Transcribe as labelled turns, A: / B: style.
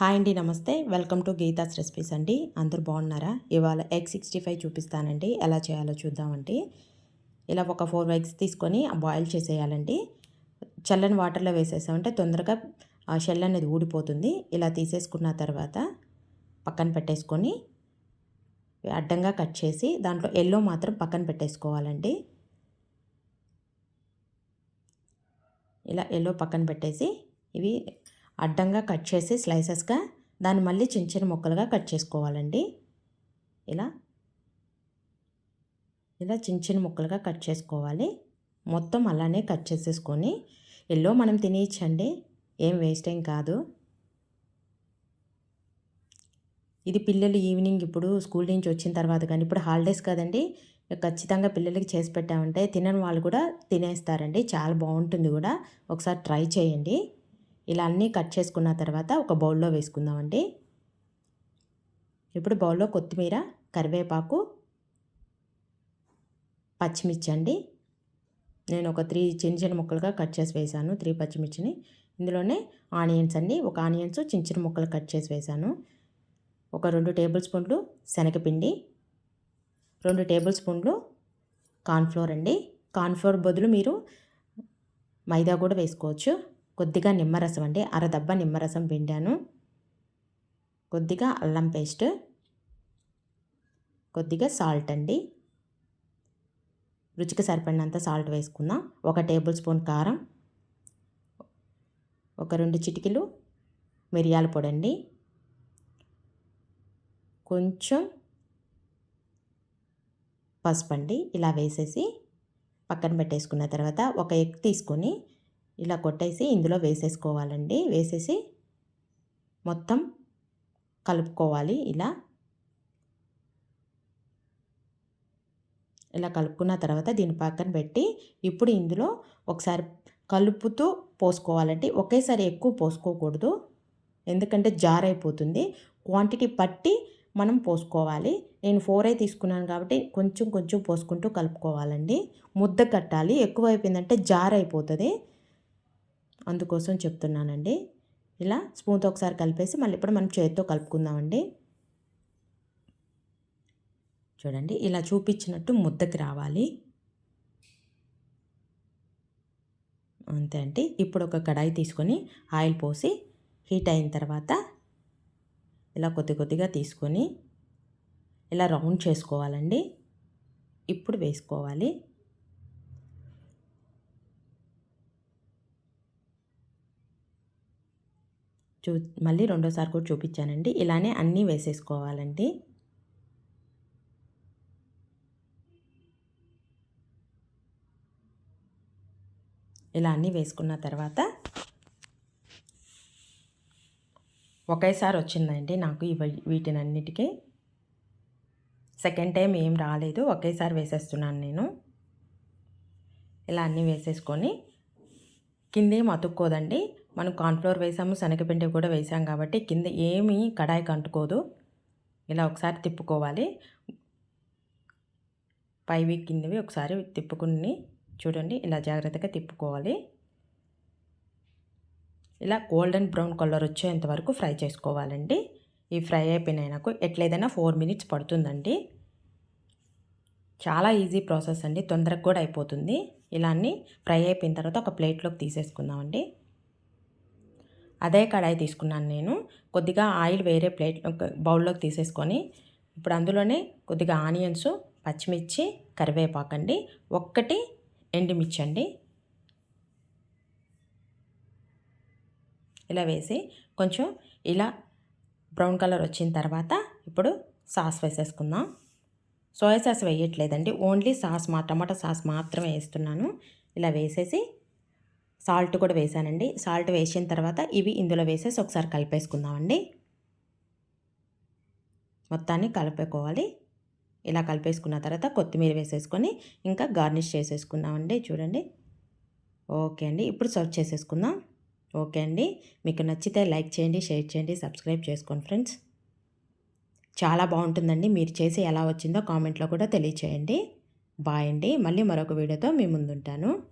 A: Hi అండి నమస్తే. Welcome to Geetha's recipes అండి. అందరు బాగున్నారా? ఇవాళ ఎగ్ సిక్స్టీ ఫైవ్ చూపిస్తానండి. ఎలా చేయాలో చూద్దామండి. ఇలా ఒక ఫోర్ ఎగ్స్ తీసుకొని బాయిల్ చేసేయాలండి. చల్లని వాటర్లో వేసేసామంటే తొందరగా ఆ షెల్ అనేది ఊడిపోతుంది. ఇలా తీసేసుకున్న తర్వాత పక్కన పెట్టేసుకొని అడ్డంగా కట్ చేసి దాంట్లో ఎల్లో మాత్రం పక్కన పెట్టేసుకోవాలండి. ఇలా ఎల్లో పక్కన పెట్టేసి ఇవి అడ్డంగా కట్ చేసి స్లైసెస్గా దాన్ని మళ్ళీ చిన్న చిన్న ముక్కలుగా కట్ చేసుకోవాలండి. ఇలా ఇలా చిన్న చిన్న ముక్కలుగా కట్ చేసుకోవాలి. మొత్తం అలానే కట్ చేసేసుకొని ఎల్లో మనం తినేయచ్చండి. ఏం వేస్ట్ ఏం కాదు. ఇది పిల్లలు ఈవినింగ్ ఇప్పుడు స్కూల్ నుంచి వచ్చిన తర్వాత కానీ ఇప్పుడు హాలిడేస్ కదండి ఖచ్చితంగా పిల్లలకి చేసి పెట్టామంటే తినని వాళ్ళు కూడా తినేస్తారండి. చాలా బాగుంటుంది కూడా. ఒకసారి ట్రై చేయండి. ఇలా అన్నీ కట్ చేసుకున్న తర్వాత ఒక బౌల్లో వేసుకుందామండి. ఇప్పుడు బౌల్లో కొత్తిమీర కరివేపాకు పచ్చిమిర్చి అండి. నేను ఒక త్రీ చిన్న చిన్న ముక్కలుగా కట్ చేసి వేసాను త్రీ పచ్చిమిర్చిని. ఇందులోనే ఆనియన్స్ అండి. ఒక ఆనియన్స్ చిన్న చిన్న ముక్కలు కట్ చేసి వేసాను. ఒక రెండు టేబుల్ స్పూన్లు శనగపిండి రెండు టేబుల్ స్పూన్లు కార్న్ఫ్లోర్ అండి. కార్న్ఫ్లోర్ బదులు మీరు మైదా కూడా వేసుకోవచ్చు. కొద్దిగా నిమ్మరసం అండి. అరదబ్బ నిమ్మరసం పిండాను. కొద్దిగా అల్లం పేస్ట్. కొద్దిగా సాల్ట్ అండి. రుచికి సరిపడినంత సాల్ట్ వేసుకుందాం. ఒక టేబుల్ స్పూన్ కారం. ఒక రెండు చిటికలు మిరియాల పొడి అండి. కొంచెం పసుపు అండి. ఇలా వేసేసి పక్కన పెట్టేసుకున్న తర్వాత ఒక ఎగ్ తీసుకొని ఇలా కొట్టేసి ఇందులో వేసేసుకోవాలండి. వేసేసి మొత్తం కలుపుకోవాలి ఇలా. ఇలా కలుపుకున్న తర్వాత దీని పక్కన పెట్టి ఇప్పుడు ఇందులో ఒకసారి కలుపుతూ పోసుకోవాలంటే ఒకేసారి ఎక్కువ పోసుకోకూడదు. ఎందుకంటే జార్ అయిపోతుంది క్వాంటిటీ పట్టి మనం పోసుకోవాలి. నేను ఫోర్ అయి తీసుకున్నాను కాబట్టి కొంచెం కొంచెం పోసుకుంటూ కలుపుకోవాలండి. ముద్ద కట్టాలి. ఎక్కువ అయిపోయిందంటే జార్ అయిపోతుంది అందుకోసం చెప్తున్నానండి. ఇలా స్పూన్తో ఒకసారి కలిపేసి మళ్ళీ ఇప్పుడు మనం చేతితో కలుపుకుందామండి. చూడండి ఇలా చూపించినట్టు ముద్దకి రావాలి. అంతే అండి. ఇప్పుడు ఒక కడాయి తీసుకొని ఆయిల్ పోసి హీట్ అయిన తర్వాత ఇలా కొద్ది కొద్దిగా తీసుకొని ఇలా రౌండ్ చేసుకోవాలండి. ఇప్పుడు వేసుకోవాలి. చూ మళ్ళీ రెండోసారి కూడా చూపించానండి. ఇలానే అన్నీ వేసేసుకోవాలండి. ఇలా అన్నీ వేసుకున్న తర్వాత ఒకేసారి వచ్చిందండి నాకు ఇవి వీటినన్నిటికీ. సెకండ్ టైం ఏం రాలేదు. ఒకేసారి వేసేస్తున్నాను నేను. ఇలా అన్నీ వేసేసుకొని కిందేం అతుక్కోదండి. మనం కార్న్ఫ్లోర్ వేసాము శనగపిండి కూడా వేసాం కాబట్టి కింద ఏమీ కడాయికి అంటుకోదు ఇలా ఒకసారి తిప్పుకోవాలి. పైవి కిందవి ఒకసారి తిప్పుకుని చూడండి ఇలా జాగ్రత్తగా తిప్పుకోవాలి. ఇలా గోల్డెన్ బ్రౌన్ కలర్ వచ్చేంత వరకు ఫ్రై చేసుకోవాలండి. ఈ ఫ్రై అయిపోయినాయి నాకు ఎట్లేదైనా ఫోర్ మినిట్స్ పడుతుందండి. చాలా ఈజీ ప్రాసెస్ అండి తొందరగా కూడా అయిపోతుంది. ఇలా అన్నీ ఫ్రై అయిపోయిన తర్వాత ఒక ప్లేట్లోకి తీసేసుకుందామండి. అదే కడాయి తీసుకున్నాను నేను. కొద్దిగా ఆయిల్ వేరే ప్లేట్ బౌల్లోకి తీసేసుకొని ఇప్పుడు అందులోనే కొద్దిగా ఆనియన్స్ పచ్చిమిర్చి కరివేపాకండి. ఒక్కటి ఎండుమిర్చి అండి ఇలా వేసి కొంచెం ఇలా బ్రౌన్ కలర్ వచ్చిన తర్వాత ఇప్పుడు సాస్ వేసేసుకుందాం. సోయా సాస్ వేయట్లేదండి. ఓన్లీ సాస్ మా టమాటా సాస్ మాత్రమే వేస్తున్నాను. ఇలా వేసేసి సాల్ట్ కూడా వేసానండి. సాల్ట్ వేసిన తర్వాత ఇవి ఇందులో వేసేసి ఒకసారి కలిపేసుకుందామండి. మొత్తాన్ని కలిపేకోవాలి. ఇలా కలిపేసుకున్న తర్వాత కొత్తిమీర వేసేసుకొని ఇంకా గార్నిష్ చేసేసుకుందామండి. చూడండి. ఓకే అండి. ఇప్పుడు సర్వ్ చేసేసుకుందాం. ఓకే అండి. మీకు నచ్చితే లైక్ చేయండి షేర్ చేయండి సబ్స్క్రైబ్ చేసుకోండి ఫ్రెండ్స్. చాలా బాగుంటుందండి. మీరు చేసి ఎలా వచ్చిందో కామెంట్లో కూడా తెలియచేయండి. బాయ్ అండి. మళ్ళీ మరొక వీడియోతో మీ ముందుంటాను.